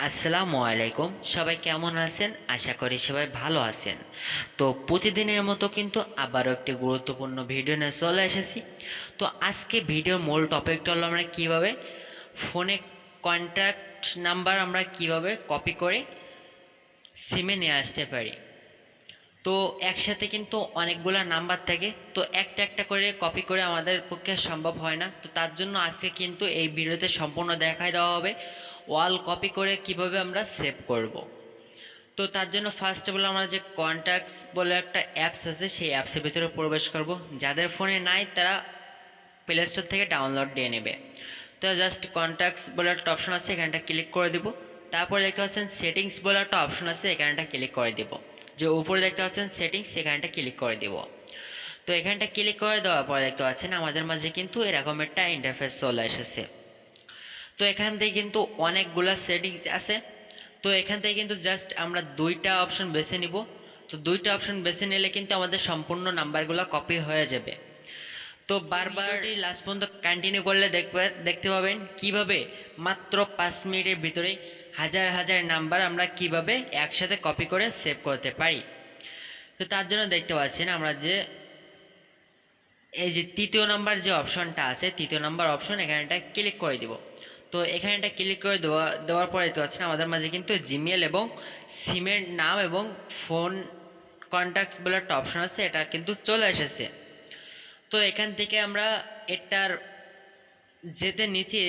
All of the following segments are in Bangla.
আসসালামু আলাইকুম। সবাই কেমন আছেন? আশা করি সবাই ভালো আছেন। তো প্রতিদিনের মতো কিন্তু আবারও একটি গুরুত্বপূর্ণ ভিডিও নিয়ে চলে এসেছি। তো আজকে ভিডিওর মূল টপিকটা হলো আমরা কীভাবে ফোনে কন্ট্যাক্ট নাম্বার আমরা কীভাবে কপি করে সিমে নিয়ে আসতে পারি। তো একসাথে কিন্তু অনেকগুলো নাম্বার থাকে। তো একটা একটা করে কপি করে আমাদের পক্ষে সম্ভব হয় না। তো তার জন্য আজকে কিন্তু এই ভিডিওতে সম্পূর্ণ দেখায় দেওয়া হবে ওয়াল কপি করে কীভাবে আমরা সেভ করব। তো তার জন্য ফার্স্ট অফ অল আমরা যে কন্ট্যাক্টস বলে একটা অ্যাপস আছে, সেই অ্যাপসের ভিতরে প্রবেশ করব। যাদের ফোনে নাই, তারা প্লে স্টোর থেকে ডাউনলোড দিয়ে নেবে। তো জাস্ট কন্ট্যাক্টস বলে একটা অপশন আছে এখানটা ক্লিক করে দিব। তারপরে দেখতে পাচ্ছেন সেটিংস বলে একটা অপশন আছে এখানটা ক্লিক করে দিব। যে উপরে দেখতে পাচ্ছেন সেটিংস সেখানটা ক্লিক করে দিব। তো এখানটা ক্লিক করে দেওয়ার পরে দেখতে পাচ্ছেন আমাদের মাঝে কিন্তু এরকম একটা ইন্টারফেস চলে এসেছে। তো এখান থেকে কিন্তু অনেকগুলো সেটিংস আছে। তো এখান থেকে কিন্তু জাস্ট আমরা দুইটা অপশন বেছে নিব। তো দুইটা অপশন বেছে নিলে কিন্তু আমাদের সম্পূর্ণ নাম্বারগুলো কপি হয়ে যাবে। তো বারবার লাস্ট পর্যন্ত কন্টিনিউ করলে দেখবে, দেখতে পাবেন কীভাবে মাত্র পাঁচ মিনিটের ভিতরে হাজার হাজার নাম্বার আমরা কীভাবে একসাথে কপি করে সেভ করতে পারি। তো তার জন্য দেখতে পাচ্ছেন আমরা যে এই যে তৃতীয় নাম্বার যে অপশনটা আছে, তৃতীয় নাম্বার অপশন এখানেটা ক্লিক করে দিব। তো এখানেটা ক্লিক করে দেওয়া, দেওয়ার পরে দেখতে পাচ্ছেন আমাদের মাঝে কিন্তু জিমেল এবং সিমের নাম এবং ফোন কন্ট্যাক্টস বলে একটা অপশন আছে, এটা কিন্তু চলে এসেছে। তো এখান থেকে আমরা এটার যেতে নিচে,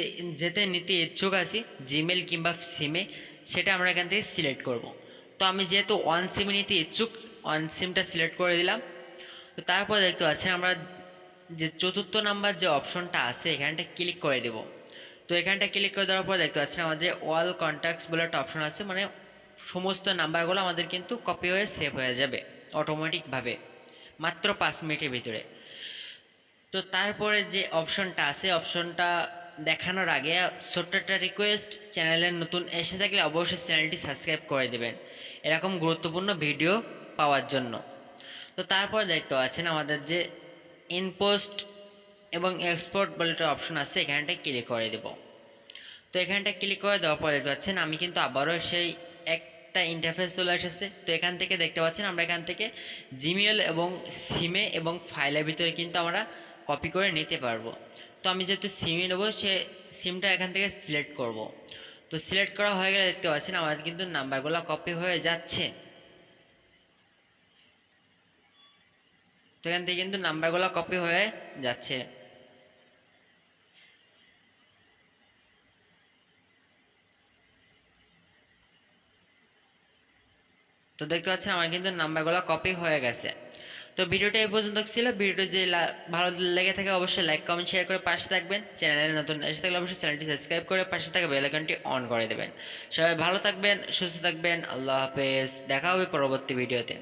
যেতে নিতে ইচ্ছুক আছি জিমেল কিংবা সিমে সেটা আমরা এখান থেকে সিলেক্ট করব। তো আমি যেহেতু ওয়ান সিমে নিতে ইচ্ছুক ওয়ান সিমটা সিলেক্ট করে দিলাম। তো তারপর দেখতে পাচ্ছেন আমরা যে চতুর্থ নাম্বার যে অপশনটা আছে, এখানটা ক্লিক করে দেব। তো এখানটা ক্লিক করে দেওয়ার পর দেখতে পাচ্ছেন আমাদের অল কন্ট্যাক্টস বলে একটা অপশন আছে মানে সমস্ত নাম্বারগুলো আমাদের কিন্তু কপি হয়ে সেভ হয়ে যাবে অটোমেটিকভাবে মাত্র পাঁচ মিনিটের ভিতরে। তো তারপরে যে অপশনটা আছে, অপশনটা দেখানোর আগে ছোট্ট একটা রিকোয়েস্ট চ্যানেলের নতুন এসে থাকলে অবশ্যই চ্যানেলটি সাবস্ক্রাইব করে দেবেন। এরকম গুরুত্বপূর্ণ ভিডিও পাওয়ার জন্য। তো তারপর দেখতে পাচ্ছেন আমাদের যে ইনপোস্ট এবং এক্সপোর্ট বলে একটা অপশন আছে, এখানটা ক্লিক করে দেব। তো এখানটা ক্লিক করে দেওয়ার পরে দেখতে পাচ্ছেন আমি কিন্তু আবারও সেই একটা ইন্টারফেস চলে এসেছে। তো এখান থেকে দেখতে পাচ্ছেন আমরা এখান থেকে জিমেল এবং সিমে এবং ফাইলের ভিতরে কিন্তু আমরা কপি করে নিতে পারব। তো আমি যেহেতু সিমই নেব, সে সিমটা এখান থেকে সিলেক্ট করব। তো সিলেক্ট করা হয়ে গেলে দেখতে পাচ্ছেন আমাদের কিন্তু নাম্বারগুলো কপি হয়ে যাচ্ছে। তো এখান থেকে কিন্তু নাম্বারগুলো কপি হয়ে যাচ্ছে। তো দেখতে পাচ্ছেন আমার কিন্তু নাম্বারগুলো কপি হয়ে গেছে। তো ভিডিওটা এই পর্যন্ত ছিল। ভিডিওটা যদি ভালো লেগে থাকে অবশ্যই লাইক কমেন্ট শেয়ার করে পাশে থাকবেন। চ্যানেলে নতুন এসে থাকলে অবশ্যই চ্যানেলটি সাবস্ক্রাইব করে পাশে থাকা বেল আইকনটি অন করে দেবেন। সবাই ভালো থাকবেন, সুস্থ থাকবেন। আল্লাহ হাফেজ। দেখা হবে পরবর্তী ভিডিওতে।